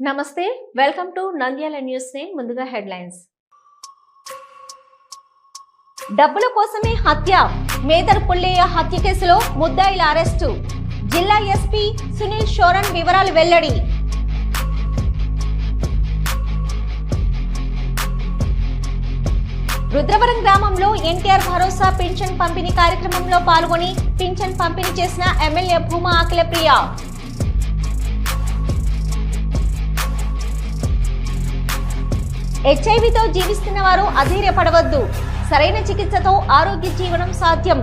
నమస్తే welcome to Nandyal news name ముందుగా headlines. డబ్బుల కోసమే హత్య. మేదర్ పుల్లయ్య హత్య కేసులో ముద్దాయిల అరెస్టు. జిల్లా ఎస్పీ సునీల్ షోరన్ వివరాలు వెల్లడి. రుద్రవరం గ్రామంలో ఎన్టీఆర్ భరోసా పింఛన్ పంపిణీ కార్యక్రమంలో పాల్గొని పింఛన్ పంపిణీ చేసిన ఎమ్మెల్యే భూమా అఖిలప్రియ. హెచ్ఐవితో జీవిస్తున్న వారు అధైర్యపడవద్దు. సరైన చికిత్సతో ఆరోగ్య జీవనం సాధ్యం.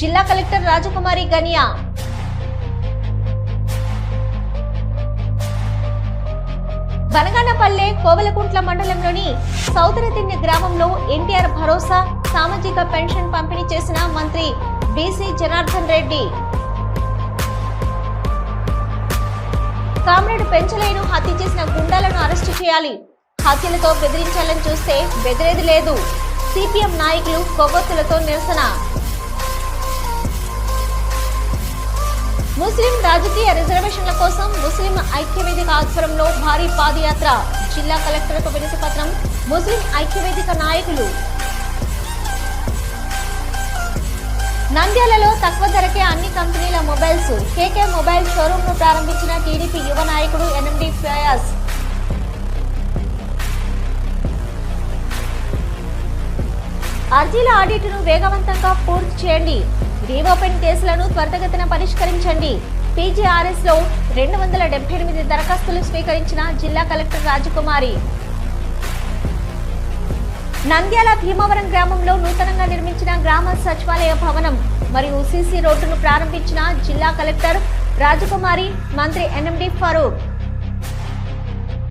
జిల్లా కలెక్టర్ రాజకుమారి గనియా. బనగానపల్లె కోవలకుంట్ల మండలంలోని సౌదరదిన్నె గ్రామంలో ఎన్టీఆర్ భరోసా సామాజిక పెన్షన్ పంపిణీ చేసిన మంత్రి బీసీ జనార్దన్ రెడ్డి. కామ్రేడ్ పెంచలేను హత్య చేసిన గుండాలను అరెస్టు చేయాలి. హత్యలతో బెదిరించాలని చూస్తే బెదిరేది లేదు. సిపిఎం నాయకులు కొవ్వొత్తులతో నిరసన. ముస్లిం రాజకీయ రిజర్వేషన్ల కోసం ముస్లిం ఐక్యవేదిక ఆధ్వర్యంలో భారీ పాదయాత్ర. జిల్లా కలెక్టర్కు వినతి పత్రం. ముస్లిం ఐక్యవేదిక నాయకులు. నంద్యాలలో తక్కువ ధరకే అన్ని కంపెనీల మొబైల్స్. కేకే మొబైల్ షోరూమ్ను ప్రారంభించిన టీడీపీ యువ నాయకుడు ఎన్ఎండి ఫయాజ్ అర్జీల ఆడిట్ను వేగవంతంగా పూర్తి చేయండి. రీఓపెన్ కేసులను త్వరితగతిన పరిష్కరించండి. పీజీఆర్ఎస్లో రెండు వందల డెబ్బై ఎనిమిది దరఖాస్తులు స్వీకరించిన జిల్లా కలెక్టర్ రాజకుమారి. నంద్యాల భీమవరం గ్రామంలో నూతనంగా నిర్మించిన గ్రామ సచివాలయ భవనం మరియు సీసీ రోడ్డును ప్రారంభించిన జిల్లా కలెక్టర్ రాజకుమారి మంత్రి ఎన్ఎండి ఫరూక్.